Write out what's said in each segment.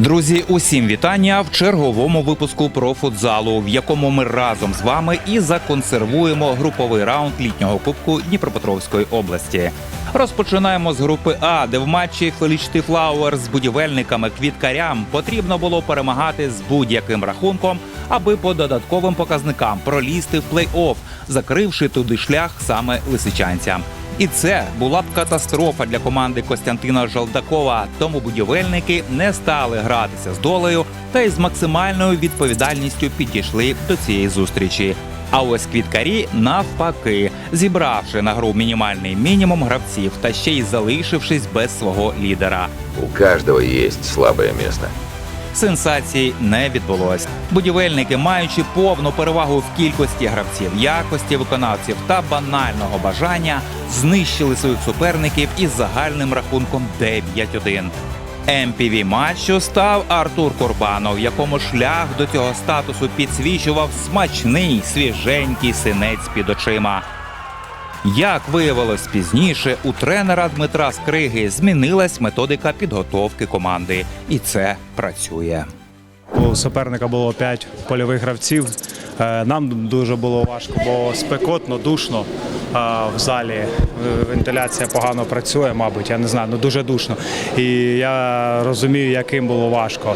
Друзі, усім вітання в черговому випуску про футзалу, в якому ми разом з вами і законсервуємо груповий раунд літнього кубку Дніпропетровської області. Розпочинаємо з групи А, де в матчі Фелічти Флауер з будівельниками квіткарям потрібно було перемагати з будь-яким рахунком, аби по додатковим показникам пролізти в плей-офф, закривши туди шлях саме лисичанцям. І це була б катастрофа для команди Костянтина Жолдакова. Тому будівельники не стали гратися з долею та й з максимальною відповідальністю підійшли до цієї зустрічі. А ось квіткарі навпаки, зібравши на гру мінімальний мінімум гравців та ще й залишившись без свого лідера. У каждого есть слабое место. Сенсацій не відбулось. Будівельники, маючи повну перевагу в кількості гравців, якості виконавців та банального бажання, знищили своїх суперників із загальним рахунком 9-1. MPV матчу став Артур Курбанов, якому шлях до цього статусу підсвічував смачний свіженький синець під очима. Як виявилось пізніше, у тренера Дмитра Скриги змінилась методика підготовки команди, і це працює. У суперника було 5 польових гравців. Е, Нам дуже було важко, бо спекотно, душно в залі. Вентиляція погано працює, мабуть, я не знаю, ну дуже душно. І я розумію, яким було важко.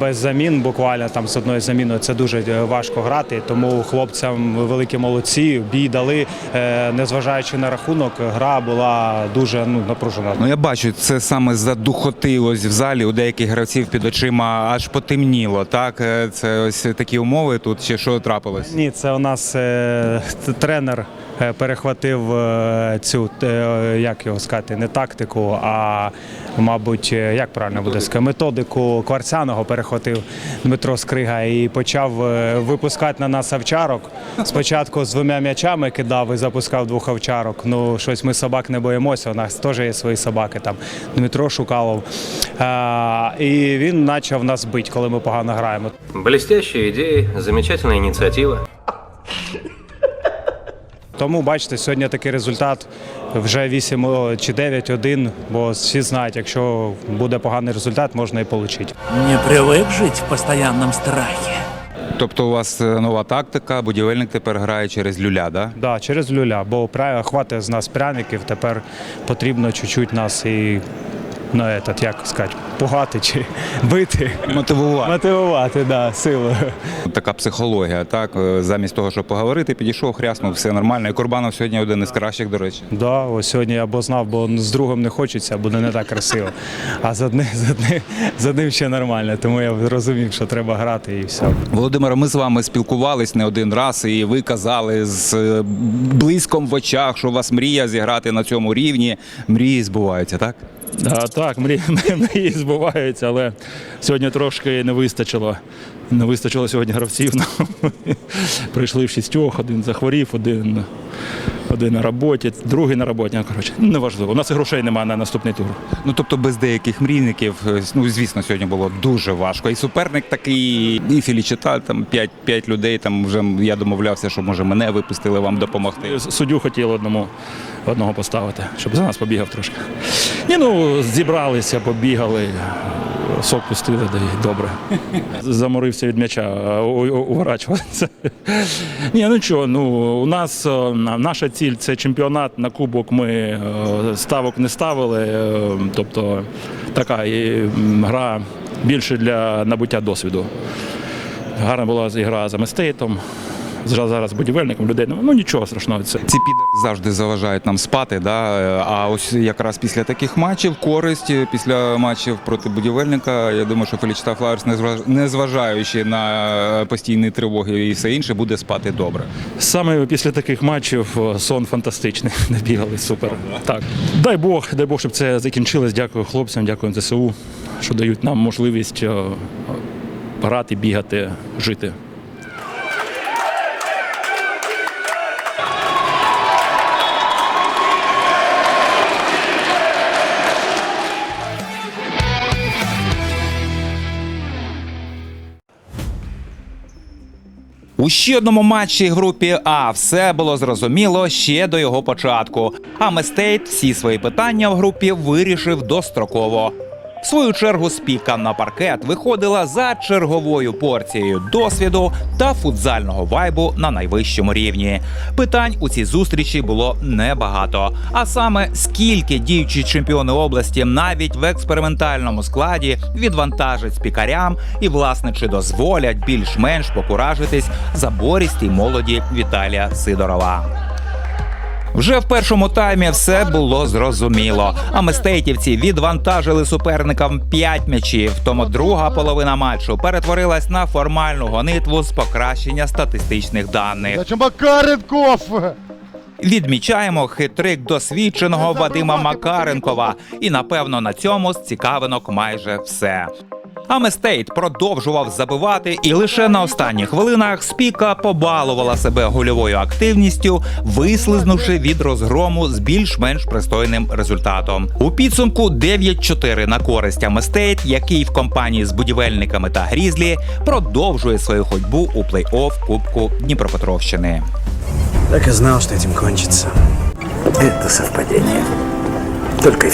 Без замін, буквально там з одною заміною, це дуже е, важко грати. Тому хлопцям великі молодці, бій дали. Е, Незважаючи на рахунок, гра була дуже ну, напружена. Ну я бачу, це саме за духоти ось в залі у деяких гравців під очима аж потемніло. Так, це ось такі умови тут. Чи що трапилось? Ні, це у нас е, тренер е, перехватив е, цю е, як його сказати, не тактику, а мабуть, як правильно буде сказати, методику Кварцяного перехватив Дмитро Скрига і почав е, випускати на нас овчарок. Спочатку з двома м'ячами кидав і запускав двох овчарок. Ну щось ми собак не боїмося. У нас теж є свої собаки. Там Дмитро Шукалов. А, і він почав нас бити, коли ми погано граємо. Блестящие идеи, замечательная инициатива. Тому бачите, сьогодні такий результат вже 8 чи 9-1, бо всі знають, якщо буде поганий результат, можна і отримати. Не привык жить в постоянном страхе. Тобто у вас е, нова тактика, будівельник тепер грає через люля, да? Да, через люля, бо хватить з нас пряників, тепер потрібно чуть-чуть нас і ну, этот, як сказати, пугати чи бити. Мотивувати. Мотивувати, да, силою. Така психологія, так Е, замість того, щоб поговорити, підійшов, хряснув, все нормально. І Курбанов сьогодні один із кращих, до речі. Да, ось сьогодні я б знав, бо з другом не хочеться, буде не так красиво. А з одним, з одним, з одним ще нормально, тому я зрозумів, що треба грати і все. Володимире, ми з вами спілкувались не один раз, і ви казали з е, блиском в очах, що у вас мрія зіграти на цьому рівні. Мрії збуваються, так? Так, мрії, мрії збуваються, але сьогодні трошки не вистачило. Не вистачило сьогодні гравців. Ну, Прийшли в шістьох, один захворів, один, один на роботі, другий на роботі. Ну, Коротше, неважливо. У нас і грошей немає на наступний тур. Ну тобто без деяких мрійників, е, ну звісно, сьогодні було дуже важко. І суперник такий, і Філічита, там 5, 5 людей. Там вже я домовлявся, що може мене випустили вам допомогти. Суддю хотіли одному одного поставити, щоб за нас побігав трошки. Ні, ну зібралися, побігали, сок пустили, да й добре. Заморився від м'яча а, у- у- уворачуватися. Ні, ну чого, ну у нас е, наша ціль це чемпіонат на кубок. Ми е, ставок не ставили. е, Тобто така гра більше для набуття досвіду. Гарна була гра за мистейтом. Зараз будівельником людей. Ну нічого страшного. Це Ці підери завжди заважають нам спати. Да? Е, А ось якраз після таких матчів, користь е, після матчів проти будівельника, я думаю, що Фелічита Флаверс, незваж- незважаючи на постійні тривоги і все інше, буде спати добре. Саме після таких матчів сон фантастичний. Не бігали супер. Так. Дай Бог, дай Бог, щоб це закінчилось. Дякую хлопцям, дякую ЗСУ, що дають нам можливість грати, бігати, жити. У ще одному матчі групі А все було зрозуміло ще до його початку. А Мистейт всі свої питання в групі вирішив достроково. В свою чергу спіка на паркет виходила за черговою порцією досвіду та футзального вайбу на найвищому рівні. Питань у цій зустрічі було небагато. А саме скільки діючі чемпіони області навіть в експериментальному складі відвантажать спікарям, і власне чи дозволять більш-менш покуражитись забористій молоді Віталія Сидорова. Вже в першому таймі все було зрозуміло. А мистейтівці відвантажили суперникам 5 м'ячів. Тому друга половина матчу перетворилась на формальну гонитву з покращення статистичних даних. Макаренков? Відмічаємо хитрик досвідченого Вадима Макаренкова. І напевно на цьому з цікавинок майже все. А Местейт продовжував забивати, і лише на останніх хвилинах спіка побалувала себе гольовою активністю, вислизнувши від розгрому з більш-менш пристойним результатом. У підсумку 9-4 на користь Аместейт, який в компанії з будівельниками та Грізлі продовжує свою ходьбу у плей-офф Кубку Дніпропетровщини. Так и знал, что этим кончится. Это совпадение. Только и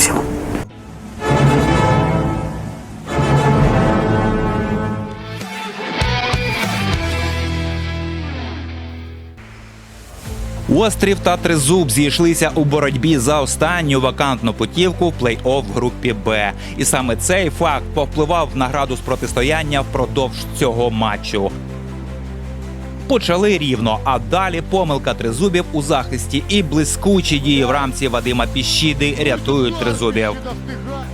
Острів та Тризуб зійшлися у боротьбі за останню вакантну путівку в плей-офф групі Б. І саме цей факт повпливав на градус протистояння впродовж цього матчу. Почали рівно, а далі помилка тризубів у захисті і блискучі дії в рамці Вадима Піщіди рятують тризубів.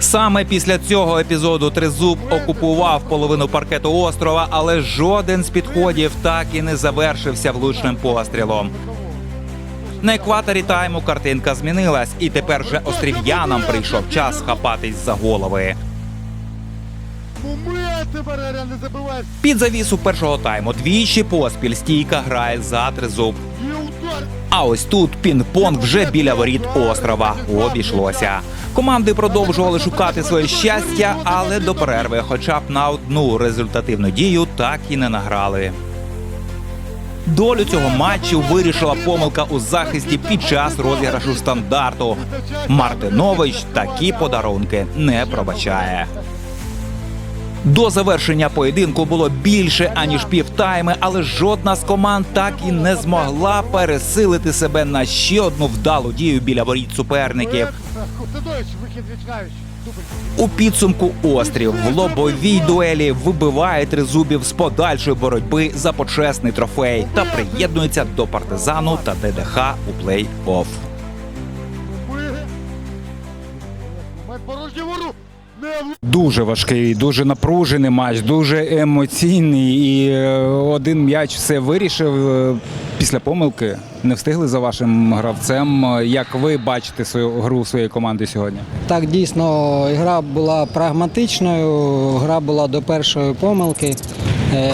Саме після цього епізоду Тризуб окупував половину паркету острова, але жоден з підходів так і не завершився влучним пострілом. На екваторі тайму картинка змінилась, і тепер вже острів'янам прийшов час хапатись за голови. Під завісу першого тайму двічі поспіль стійка грає за тризуб. А ось тут пінг-понг вже біля воріт острова обійшлося. Команди продовжували шукати своє щастя, але до перерви, хоча б на одну результативну дію, так і не награли. Долю цього матчу вирішила помилка у захисті під час розіграшу стандарту. Мартинович такі подарунки не пробачає. До завершення поєдинку було більше аніж півтайми, але жодна з команд так і не змогла пересилити себе на ще одну вдалу дію біля воріт суперників. Костадович, вихід Вічнавич. У підсумку острів в лобовій дуелі вибиває тризубів з подальшої боротьби за почесний трофей та приєднується до партизану та ДДХ у плей-офф. Дуже важкий, дуже напружений матч, дуже емоційний. І е, один м'яч все вирішив е, після помилки. Не встигли за вашим гравцем. Як ви бачите свою гру своєї команди сьогодні? Так, дійсно, гра була прагматичною, гра була до першої помилки. Е,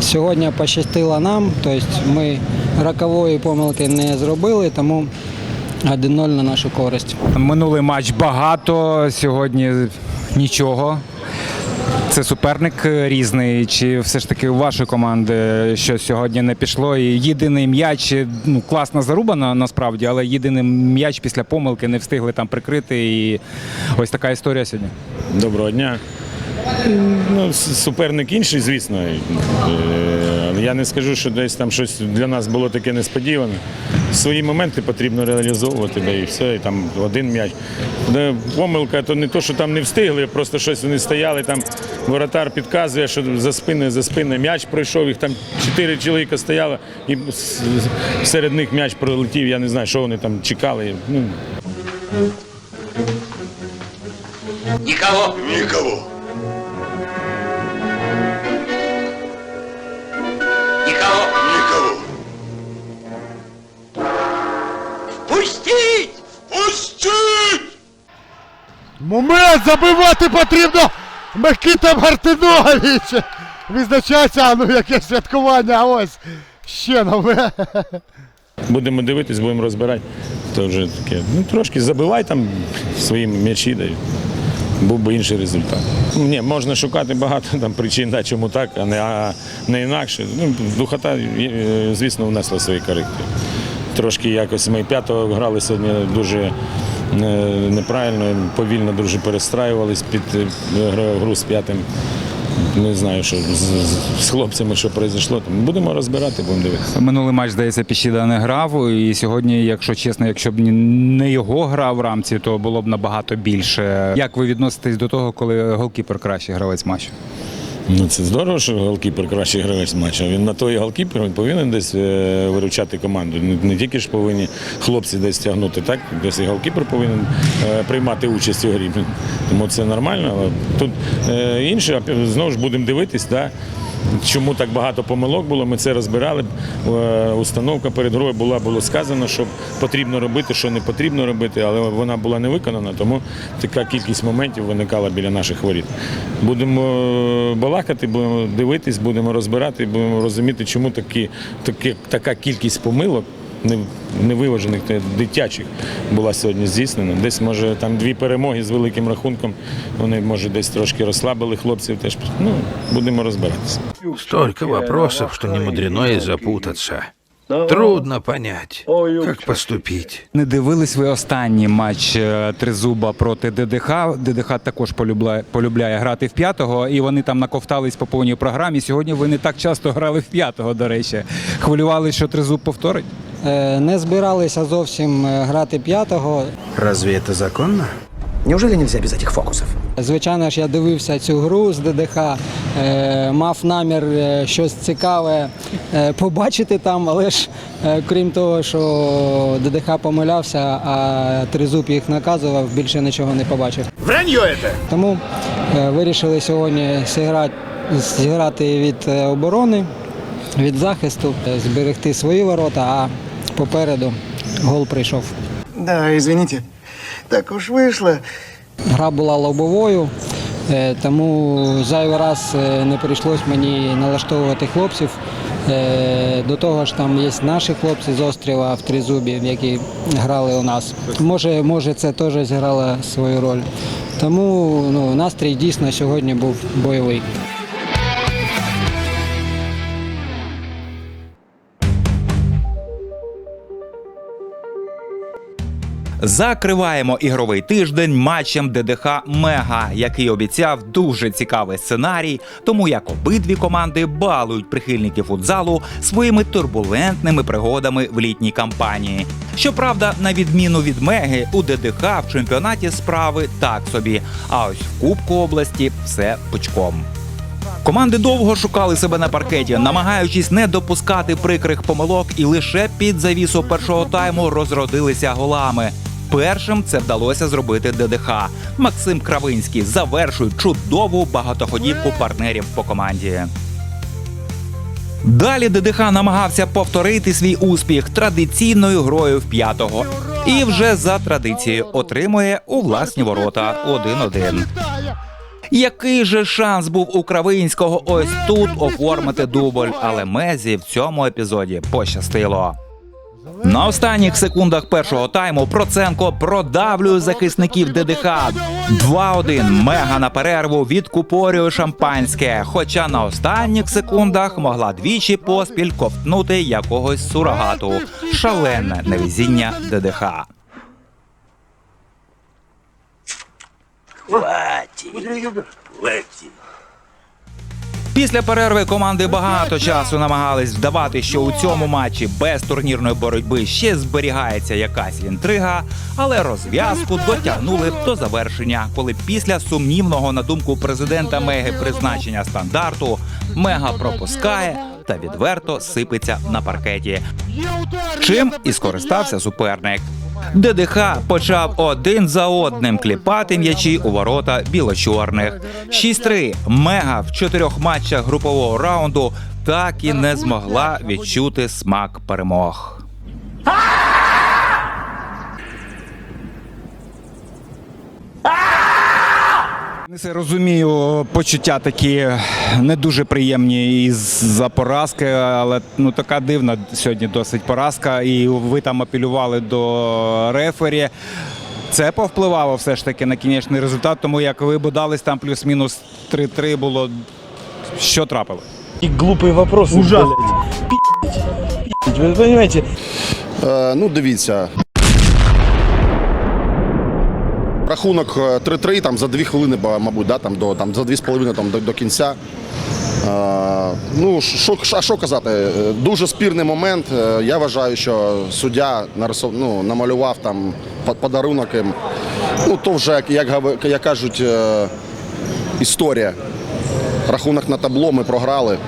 Сьогодні пощастило нам, тобто ми рокової помилки не зробили, тому 1-0 на нашу користь. Минулий матч багато, сьогодні нічого. Це суперник різний, чи все ж таки у вашої команди що сьогодні не пішло? І єдиний м'яч, ну класна заруба насправді, але єдиний м'яч після помилки не встигли там прикрити. І ось така історія сьогодні. Доброго дня. Ну, суперник інший, звісно. Е, Я не скажу, що десь там щось для нас було таке несподіване. Свої моменти потрібно реалізовувати, да і все, і там один м'яч. Помилка, то не то, що там не встигли, просто щось вони стояли, там воротар підказує, що за спиною, за спиною м'яч пройшов, їх там чотири чоловіка стояло, і серед них м'яч пролетів, я не знаю, що вони там чекали. Ну, Никого. Никого. Момент забивати потрібно. Микита Мартинович. Відзначається, а ну яке святкування, ось. Ще нове. Будемо дивитись, будемо розбирати. То вже таке. Ну трошки забивай там свої м'ячі, да й був би інший результат. Ні, можна шукати багато там причин, да, чому так, а не, а не інакше. Ну, духота, е, звісно, внесла свої корективи. Трошки якось ми п'ятого грали сьогодні дуже неправильно, повільно дуже перестраювались під е, гру- з п'ятим. Не знаю, що з, з- хлопцями, що произошло. Будемо розбирати, будемо дивитися. Минулий матч, здається, Піщіда не грав. І сьогодні, якщо чесно, якщо б не його грав в рамці, то було б набагато більше. Як ви відноситесь до того, коли голкіпер кращий гравець матчу? Ну це здорово, що голкіпер кращий гравець матчу. Він на той голкіпер він повинен десь е, виручати команду. Не, тільки ж повинні хлопці десь тягнути, так? Десь і голкіпер повинен е, приймати участь у грі. Тому це нормально. Тут е, інше, знову ж будемо дивитись, да? Чому так багато помилок було. Ми це розбирали. Е, Установка перед грою була, було сказано, що потрібно робити, що не потрібно робити, але вона була не виконана, тому така кількість моментів виникала біля наших воріт. Будемо е, балакати, будемо дивитись, будемо розбирати, будемо розуміти, чому такі, такі, така кількість помилок. Не- Невиважених та дитячих була сьогодні здійснена. Десь може там дві перемоги з великим рахунком. Вони може десь трошки розслабили хлопців. Теж ну будемо розбиратися. Столько вопросов, что не мудрено и запутаться. Трудно понять, как поступить. Не дивились ви останній матч е, Тризуба проти ДДХ. ДДХ також полюбляє, полюбляє грати в п'ятого, і вони там наковтались по повній програмі. Сьогодні ви не так часто грали в п'ятого, до речі. Хвилювалися, що Тризуб повторить? Е, Не збиралися зовсім е, грати п'ятого. Разве это законно? Неужели нельзя без этих фокусов? Звичайно ж, я дивився цю гру з ДДХ, е, мав намір е, щось цікаве е, побачити там, але ж е, крім того, що ДДХ помилявся, а Тризуб їх наказував, більше нічого не побачив. Вранье это! Тому е, вирішили сьогодні зіграти, зіграти від е, оборони, від захисту, е, зберегти свої ворота, а попереду гол прийшов. Да, извините. Так уж вышло. Гра була лобовою, е, тому зайвий раз е, не прийшлось мені налаштовувати хлопців. Е, До того ж, там є наші хлопці з острова в Тризубі, які грали у нас. Може, може, це теж зіграло свою роль. Тому ну, настрій дійсно сьогодні був бойовий. Закриваємо ігровий тиждень матчем ДДХ Мега, який обіцяв дуже цікавий сценарій, тому як обидві команди балують прихильників футзалу своїми турбулентними пригодами в літній кампанії. Щоправда, на відміну від Меги, у ДДХ в чемпіонаті справи так собі. А ось в Кубку області все пучком. Команди довго шукали себе на паркеті, намагаючись не допускати прикрих помилок, і лише під завісу першого тайму розродилися голами. Першим це вдалося зробити ДДХ. Максим Кравинський завершує чудову багатоходівку партнерів по команді. Далі ДДХ намагався повторити свій успіх традиційною грою в п'ятого. І вже за традицією отримує у власні ворота 1-1. Який же шанс був у Кравинського ось тут оформити дубль, але Мезі в цьому епізоді пощастило. На останніх секундах першого тайму Проценко продавлює захисників ДДХ. 2-1 мега на перерву відкупорює шампанське. Хоча на останніх секундах могла двічі поспіль ковтнути якогось сурогату. Шалене невезіння ДДХ. Після перерви команди багато часу намагались вдавати, що у цьому матчі без турнірної боротьби ще зберігається якась інтрига, але розв'язку дотягнули до завершення, коли після сумнівного на думку президента Меги призначення стандарту Мега пропускає та відверто сипеться на паркеті. Чим і скористався суперник. ДДХ почав один за одним кліпати м'ячі у ворота біло-чорних. 6-3 Мега в чотирьох матчах групового раунду так і не змогла відчути смак перемог. Не розумію, почуття такі не дуже приємні із за поразки, але ну така дивна сьогодні досить поразка. І ви там апелювали до рефері. Це повпливало все ж таки на кінечний результат, тому як ви бодались там плюс-мінус 3-3 було. Що трапило? І глупі вопроси. Ужасно. Ви розумієте? Е, ну, дивіться. Рахунок е, 3-3 там за 2 хвилини, мабуть, да, там, до, там, за 2,5 там, до, до кінця. Е, ну, що, а що казати? Е, Дуже спірний момент. Е, Я вважаю, що суддя ну, намалював там подарунок їм. Ну, то вже, як, як, кажуть, е, історія. Рахунок на табло ми програли.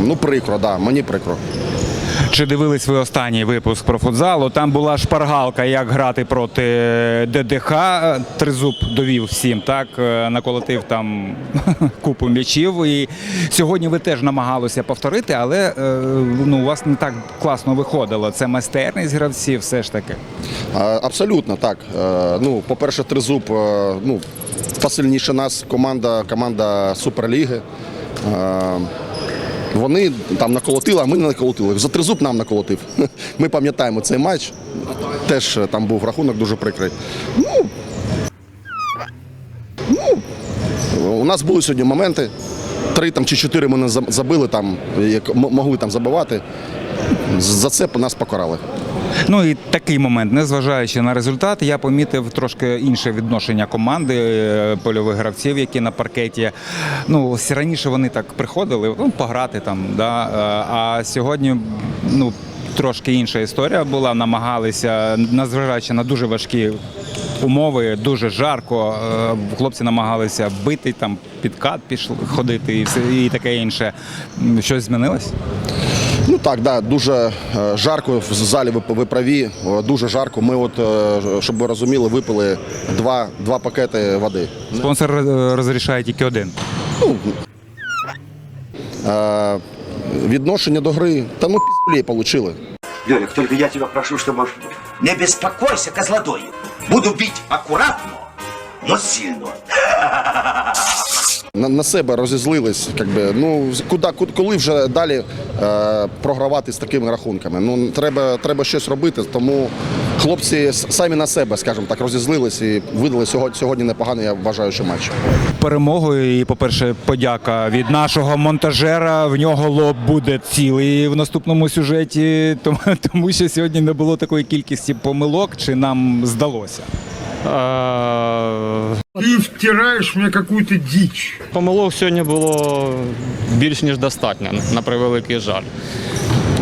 Ну, прикро, да, мені прикро. Чи дивились ви останній випуск про футзалу? Там була шпаргалка, як грати проти ДДХ. Тризуб довів всім, так е, наколотив там купу м'ячів. І сьогодні ви теж намагалися повторити, але е, ну, у вас не так класно виходило. Це майстерність гравців, все ж таки. Абсолютно так. Е, Ну, по-перше, тризуб е, ну, посильніше нас команда, команда Суперліги. Вони там наколотили, а ми не наколотили. За тризуб нам наколотив. Ми пам'ятаємо цей матч. Теж е, там був рахунок дуже прикрий. Ну, ну, у нас були сьогодні моменти. Три там, чи чотири ми не забили, там, як могли там забивати. За це нас покарали. Ну і такий момент, незважаючи на результат, я помітив трошки інше відношення команди е, польових гравців, які на паркеті. Ну раніше вони так приходили, ну пограти там. Да, е, а сьогодні, ну. Трошки інша історія була, намагалися, незважаючи на дуже важкі умови, дуже жарко. е, Хлопці намагалися бити там підкат, пішли ходити і все і таке інше. Щось змінилось? Ну так, да, дуже е, жарко в залі ви, ви праві, е, дуже жарко. Ми, от, е, щоб ви розуміли, випили два, два пакети води. Спонсор розрішає тільки один. Е, відношення до гри, та ну піздюлей отримали. Лёлик, только я тебя прошу, чтобы не беспокойся, козлодою. Буду бить аккуратно, но сильно. На, себе розізлились. Якби, ну, куди, ку- коли вже далі е, програвати з такими рахунками? Ну, треба, треба щось робити, тому хлопці самі на себе, скажімо так, розізлились і видали сьогодні, сьогодні непоганий, я вважаю, що матч. перемогою. І, по-перше, подяка від нашого монтажера. В нього лоб буде цілий в наступному сюжеті, тому, тому що сьогодні не було такої кількості помилок, чи нам здалося. Ти втираєш мені якусь діч. Помилок сьогодні було більш ніж достатньо, на превеликий жаль.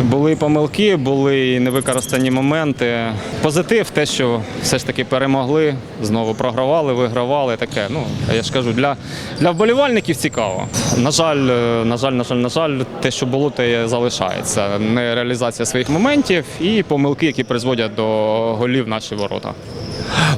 Були помилки, були невикористані моменти. Позитив те, що все ж таки перемогли, знову програвали, вигравали. Таке. Ну, я ж кажу, для, для вболівальників цікаво. На жаль, е, на жаль, на жаль, на жаль, те, що було, те залишається. Не реалізація своїх моментів і помилки, які призводять до голів наші ворота.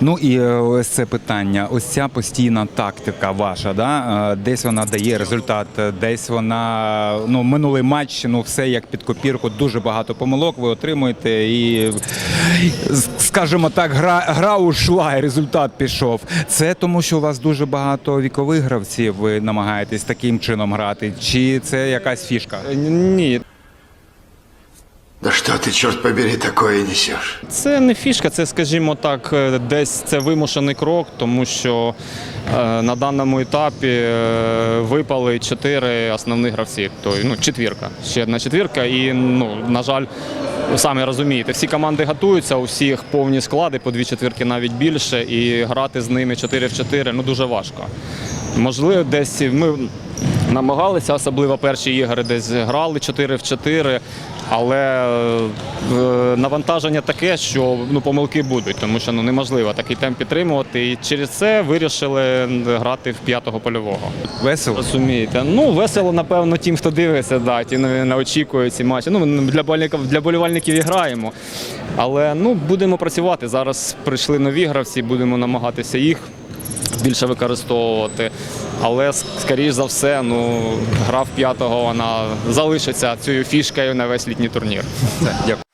Ну і е, ось це питання. Ось ця постійна тактика ваша, да? е, десь вона дає результат, е, десь вона ну минулий матч, ну все як під копірку, дуже багато помилок ви отримуєте, і скажімо так, гра, гра ушла, і результат пішов. Це тому, що у вас дуже багато вікових гравців. Ви намагаєтесь таким чином грати, чи це якась фішка? Ні, Да что ты, черт побери, такое несешь? Це не фішка, це, скажімо так, е, десь це вимушений крок, тому що е, на даному етапі е, випали чотири основних гравці. Тобто, ну, четвірка. Ще одна четвірка. І, ну, на жаль, самі розумієте, всі команди готуються, у всіх повні склади, по дві четвірки навіть більше, і грати з ними 4 в 4 ну, дуже важко. Можливо, десь ми намагалися, особливо перші ігри десь грали 4 в 4, але е, навантаження таке, що ну, помилки будуть, тому що ну, неможливо такий темп підтримувати. І через це вирішили грати в п'ятого польового. Весело? Розумієте? Ну, весело, напевно, тим, хто дивиться, да, ті не, не очікують ці матчі. Ну, для болівальників, для болівальників і граємо. Але ну, будемо працювати. Зараз прийшли нові гравці, будемо намагатися їх більше використовувати. Але скоріш за все, ну, гра в п'ятого вона залишиться цією фішкою на весь літній турнір. Дякую.